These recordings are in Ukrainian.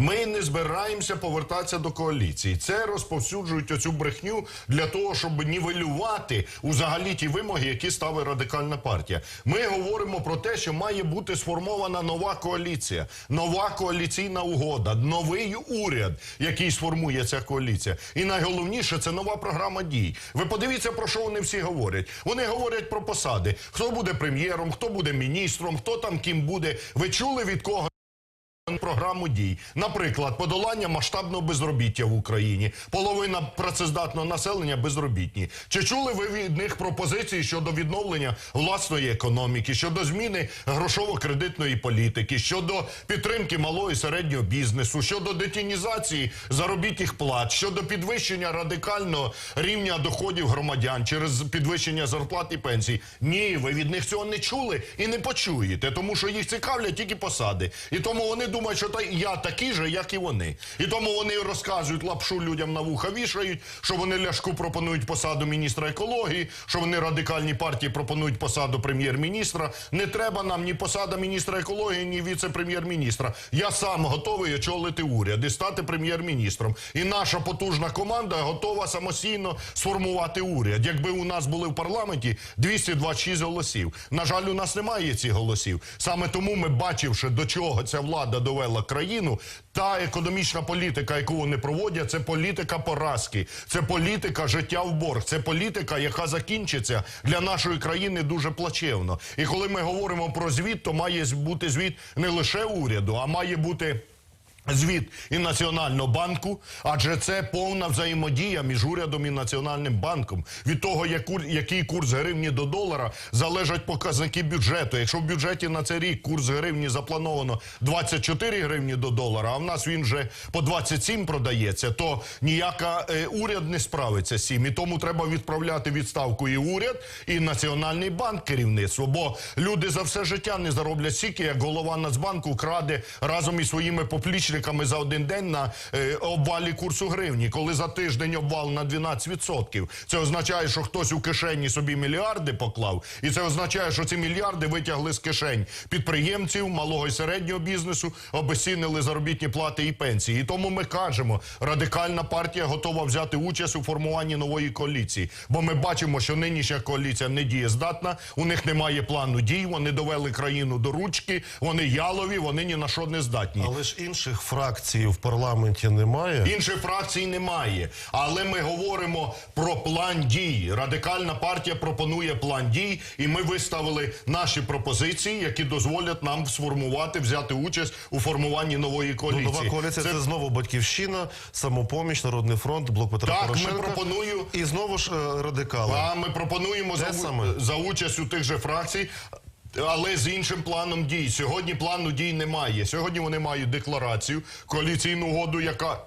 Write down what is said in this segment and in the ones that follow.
Ми не збираємося повертатися до коаліції. Це розповсюджують оцю брехню для того, щоб нівелювати взагалі ті вимоги, які ставить радикальна партія. Ми говоримо про те, що має бути сформована нова коаліція, нова коаліційна угода, новий уряд, який сформує ця коаліція. І найголовніше це нова програма дій. Ви подивіться, про що вони всі говорять. Вони говорять про посади: хто буде прем'єром, хто буде міністром, хто там ким буде. Ви чули від кого? Програму дій, наприклад, подолання масштабного безробіття в Україні, половина працездатного населення безробітні. Чи чули ви від них пропозиції щодо відновлення власної економіки, щодо зміни грошово-кредитної політики, щодо підтримки малого і середнього бізнесу, щодо детінізації заробітних плат, щодо підвищення радикального рівня доходів громадян через підвищення зарплат і пенсій? Ні, ви від них цього не чули і не почуєте, тому що їх цікавлять тільки посади, і тому вони думають, що та я такий же, як і вони. І тому вони розказують лапшу людям на вуха вішають, що вони ляшку пропонують посаду міністра екології, що вони радикальні партії пропонують посаду прем'єр-міністра. Не треба нам ні посада міністра екології, ні віце-прем'єр-міністра. Я сам готовий очолити уряд і стати прем'єр-міністром. І наша потужна команда готова самостійно сформувати уряд. Якби у нас були в парламенті 226 голосів. На жаль, у нас немає цих голосів. Саме тому ми, бачивши, до чого ця влада довела країну, та економічна політика, яку вони проводять, це політика поразки, це політика життя в борг, це політика, яка закінчиться для нашої країни дуже плачевно. І коли ми говоримо про звіт, то має бути звіт не лише уряду, а має бути. Звіт і Національного банку, адже це повна взаємодія між урядом і Національним банком. Від того, який курс гривні до долара, залежать показники бюджету. Якщо в бюджеті на цей рік курс гривні заплановано 24 гривні до долара, а в нас він вже по 27 продається, то ніяка е, уряд не справиться з цим. І тому треба відправляти відставку і уряд, і Національний банк керівництво. Бо люди за все життя не зароблять стільки, як голова Нацбанку краде разом із своїми поплічниками за один день на е, обвалі курсу гривні, коли за тиждень обвал на 12%. Це означає, що хтось у кишені собі мільярди поклав, і це означає, що ці мільярди витягли з кишень підприємців, малого і середнього бізнесу, обесцінили заробітні плати і пенсії. І тому ми кажемо, радикальна партія готова взяти участь у формуванні нової коаліції. Бо ми бачимо, що нинішня коаліція не дієздатна, у них немає плану дій, вони довели країну до ручки, вони ялові, вони ні на що не здатні. Але ж інших фракцій в парламенті немає. Інших фракцій немає, але ми говоримо про план дій. Радикальна партія пропонує план дій, і ми виставили наші пропозиції, які дозволять нам сформувати, взяти участь у формуванні нової Ну, нова коаліція це... знову батьківщина, самопоміч, народний фронт, блок Петра Так, ми пропоную- і знову ж е, радикали. А ми пропонуємо за, саме. за участь у тих же фракцій. Але з іншим планом дій. Сьогодні плану дій немає. Сьогодні вони мають декларацію, коаліційну угоду, яка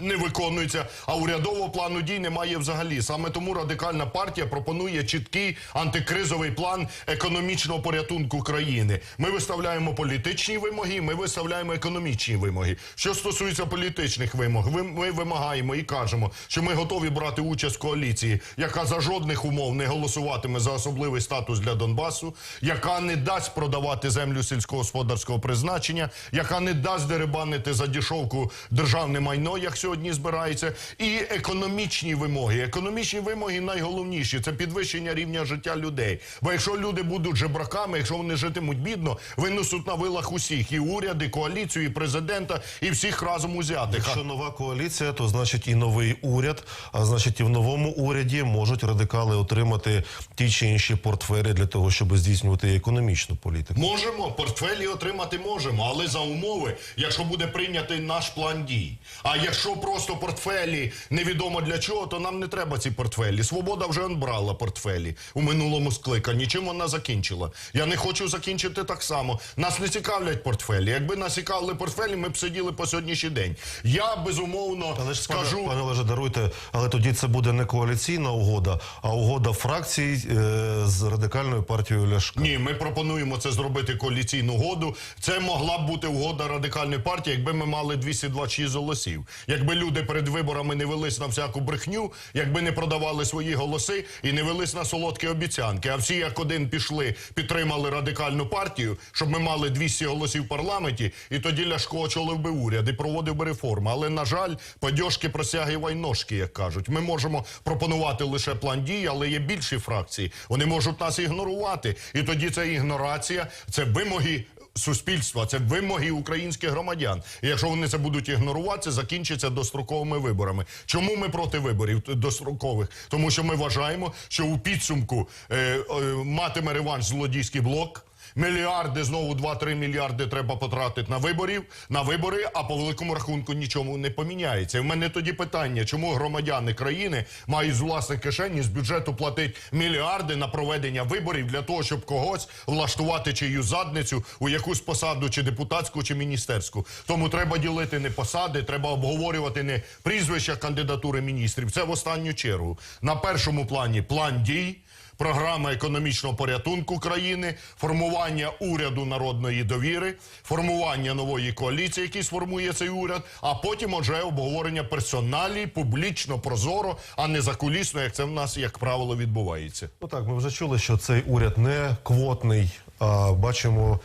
не виконується, а урядового плану дій немає взагалі. Саме тому радикальна партія пропонує чіткий антикризовий план економічного порятунку країни. Ми виставляємо політичні вимоги, ми виставляємо економічні вимоги. Що стосується політичних вимог, ви- ми вимагаємо і кажемо, що ми готові брати участь в коаліції, яка за жодних умов не голосуватиме за особливий статус для Донбасу, яка не дасть продавати землю сільськогосподарського призначення, яка не дасть деребанити за дішовку державне майно, як сьогодні збирається, і економічні вимоги. Економічні вимоги найголовніші це підвищення рівня життя людей. Бо якщо люди будуть жебраками, якщо вони житимуть бідно, винесуть на вилах усіх і уряди, і коаліцію, і президента, і всіх разом узятих. Якщо нова коаліція, то значить і новий уряд. А значить, і в новому уряді можуть радикали отримати ті чи інші портфелі для того, щоб здійснювати економічну політику. Можемо, портфелі отримати можемо, але за умови, якщо буде прийнятий наш план дій. А якщо просто портфелі невідомо для чого, то нам не треба ці портфелі. Свобода вже брала портфелі у минулому скликанні. Чим вона закінчила? Я не хочу закінчити так само. Нас не цікавлять портфелі. Якби нас цікавили портфелі, ми б сиділи по сьогоднішній день. Я безумовно Але ж скажу. пане, пане Олеже, даруйте, але тоді це буде не коаліційна угода, а угода фракцій е, з радикальною партією Ляшка. Ні, ми пропонуємо це зробити коаліційну угоду. Це могла б бути угода радикальної партії, якби ми мали 226 голосів. Якби якби люди перед виборами не велись на всяку брехню, якби не продавали свої голоси і не велись на солодкі обіцянки. А всі як один пішли, підтримали радикальну партію, щоб ми мали 200 голосів в парламенті, і тоді Ляшко очолив би уряд і проводив би реформи. Але на жаль, падьошки просягивай ножки, як кажуть. Ми можемо пропонувати лише план дій, але є більші фракції. Вони можуть нас ігнорувати. І тоді це ігнорація, це вимоги. Суспільства це вимоги українських громадян. І якщо вони це будуть ігнорувати, це закінчиться достроковими виборами. Чому ми проти виборів дострокових? Тому що ми вважаємо, що у підсумку е, е, матиме реванш злодійський блок. Мільярди знову 2-3 мільярди треба потратити на виборів на вибори, а по великому рахунку нічому не поміняється. І в мене тоді питання, чому громадяни країни мають з власних кишені з бюджету платити мільярди на проведення виборів для того, щоб когось влаштувати чию задницю у якусь посаду, чи депутатську, чи міністерську. Тому треба ділити не посади, треба обговорювати не прізвища кандидатури міністрів. Це в останню чергу. На першому плані план дій. Програма економічного порятунку країни, формування уряду народної довіри, формування нової коаліції, який сформує цей уряд, а потім вже обговорення персоналі, публічно, прозоро, а не закулісно, як це в нас, як правило, відбувається. Ну так, ми вже чули, що цей уряд не квотний. А бачимо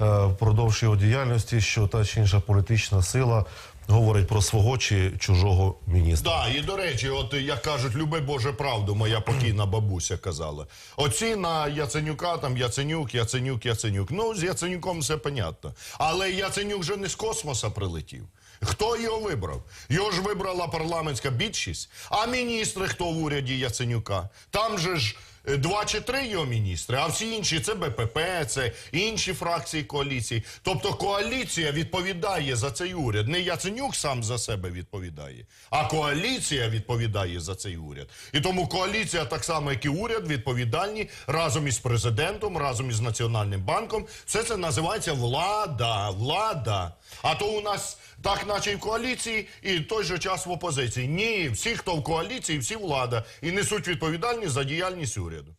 е, впродовж його діяльності, що та чи інша політична сила говорить про свого чи чужого міністра. Да, і до речі, от як кажуть, люби Боже правду, моя покійна бабуся казала. Оці на Яценюка, там Яценюк, Яценюк, Яценюк. Ну, з Яценюком все понятно. Але Яценюк же не з космоса прилетів. Хто його вибрав? Його ж вибрала парламентська більшість. А міністри хто в уряді Яценюка? Там же ж два чи три його міністри, а всі інші це БПП, це інші фракції коаліції. Тобто коаліція відповідає за цей уряд. Не Яценюк сам за себе відповідає, а коаліція відповідає за цей уряд. І тому коаліція, так само як і уряд, відповідальні разом із президентом, разом із Національним банком. Все це називається влада. Влада. А то у нас так, наче і в коаліції, і в той же час в опозиції. Ні, всі, хто в коаліції, всі влада і несуть відповідальність за діяльність уряду. Toledo.